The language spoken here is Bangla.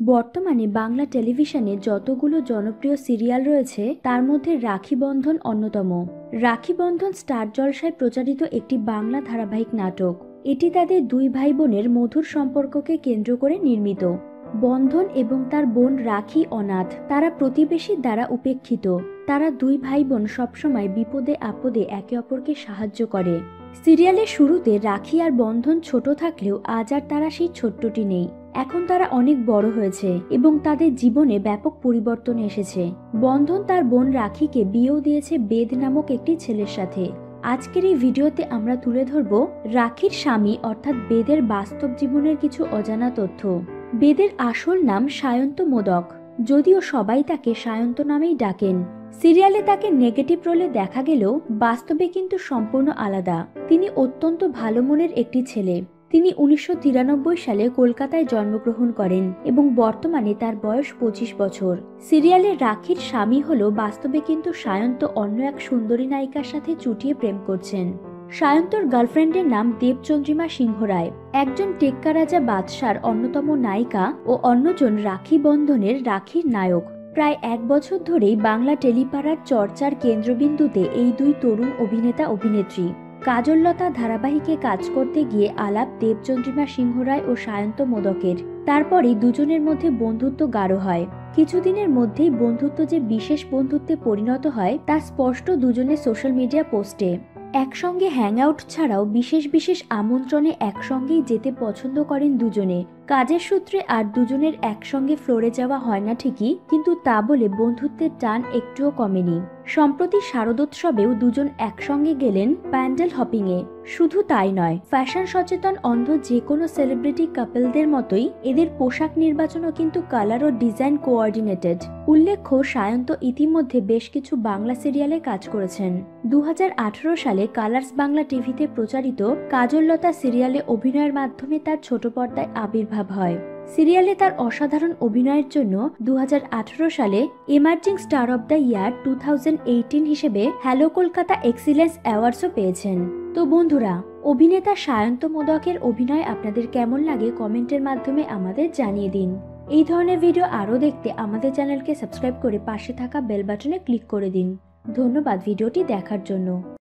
বর্তমানে বাংলা টেলিভিশনে যতগুলো জনপ্রিয় সিরিয়াল রয়েছে, তার মধ্যে রাখি বন্ধন অন্যতম। রাখি বন্ধন স্টার জলসায় প্রচারিত একটি বাংলা ধারাবাহিক নাটক। এটি তাদের দুই ভাই বোনের মধুর সম্পর্ককে কেন্দ্র করে নির্মিত। বন্ধন এবং তার বোন রাখি অনাথ, তারা প্রতিবেশীর দ্বারা উপেক্ষিত। তারা দুই ভাই বোন সবসময় বিপদে আপদে একে অপরকে সাহায্য করে। সিরিয়ালের শুরুতে রাখি আর বন্ধন ছোট থাকলেও আজ আর তারা সেই ছোট্টটি নেই। এখন তারা অনেক বড় হয়েছে এবং তাদের জীবনে ব্যাপক পরিবর্তন এসেছে। বন্ধন তার বোন রাখিকে বিয়েও দিয়েছে বেদ নামক একটি ছেলের সাথে। আজকের এই ভিডিওতে আমরা তুলে ধরব রাখির স্বামী অর্থাৎ বেদের বাস্তব জীবনের কিছু অজানা তথ্য। বেদের আসল নাম সায়ন্ত মোদক। যদিও সবাই তাকে সায়ন্ত নামেই ডাকেন। সিরিয়ালে তাকে নেগেটিভ রোলে দেখা গেলেও বাস্তবে কিন্তু সম্পূর্ণ আলাদা। তিনি অত্যন্ত ভালো মনের একটি ছেলে। তিনি উনিশশো তিরানব্বই সালে কলকাতায় জন্মগ্রহণ করেন এবং বর্তমানে তার বয়স পঁচিশ বছর। সিরিয়ালে রাখির স্বামী হল বাস্তবে কিন্তু সায়ন্ত অন্য এক সুন্দরী নায়িকার সাথে চুটিয়ে প্রেম করছেন। সায়ন্তর গার্লফ্রেন্ডের নাম দেবচন্দ্রিমা সিংহ রায় একজন টেক্কা রাজা বাদশার অন্যতম নায়িকা ও অন্যজন রাখি বন্ধনের রাখির নায়ক। প্রায় এক বছর ধরেই বাংলা টেলিপাড়ার চর্চার কেন্দ্রবিন্দুতে এই দুই তরুণ অভিনেতা অভিনেত্রী কাজললতা ধারাবাহিকে কাজ করতে গিয়ে আলাপ দেবচন্দ্রিমা সিংহ রায় ও সায়ন্ত মোদকের। তারপরে দুজনের মধ্যে বন্ধুত্ব গাঢ় হয়। কিছুদিনের মধ্যেই বন্ধুত্ব যে বিশেষ বন্ধুত্বে পরিণত হয়, তা স্পষ্ট দুজনের সোশ্যাল মিডিয়া পোস্টে। একসঙ্গে হ্যাং আউট ছাড়াও বিশেষ বিশেষ আমন্ত্রণে একসঙ্গেই যেতে পছন্দ করেন দুজনে। কাজের সূত্রে আর দুজনের একসঙ্গে ফ্লোরে যাওয়া হয় না ঠিকই, কিন্তু তা বলে বন্ধুত্বের টান একটুও কমেনি। সম্প্রতি শারদোৎসবেও দুজন একসঙ্গে গেলেন প্যান্ডেল হপিংয়ে। শুধু তাই নয়, ফ্যাশন সচেতন অন্ধ যে কোনো সেলিব্রিটি কাপলদের মতোই এদের পোশাক নির্বাচনও কিন্তু কালার ও ডিজাইন কোঅর্ডিনেটেড। উল্লেখ্য, সায়ন্ত ইতিমধ্যে বেশ কিছু বাংলা সিরিয়ালে কাজ করেছেন। দু হাজার আঠেরো সালে কালার্স বাংলা টিভিতে প্রচারিত কাজললতা সিরিয়ালে অভিনয়ের মাধ্যমে তার ছোট পর্দায় আবির্ভাব হয়। সিরিয়ালে তার অসাধারণ অভিনয়ের জন্য দু হাজার আঠারো সালে emerging star of the year two হিসেবে হ্যালো কলকাতা এক্সিলেন্স অ্যাওয়ার্ডসও পেয়েছেন। তো বন্ধুরা, অভিনেতা সায়ন্ত মোদকের অভিনয় আপনাদের কেমন লাগে কমেন্টের মাধ্যমে আমাদের জানিয়ে দিন। এই ধরনের ভিডিও আরও দেখতে আমাদের চ্যানেলকে সাবস্ক্রাইব করে পাশে থাকা বেল বাটনে ক্লিক করে দিন। ধন্যবাদ ভিডিওটি দেখার জন্য।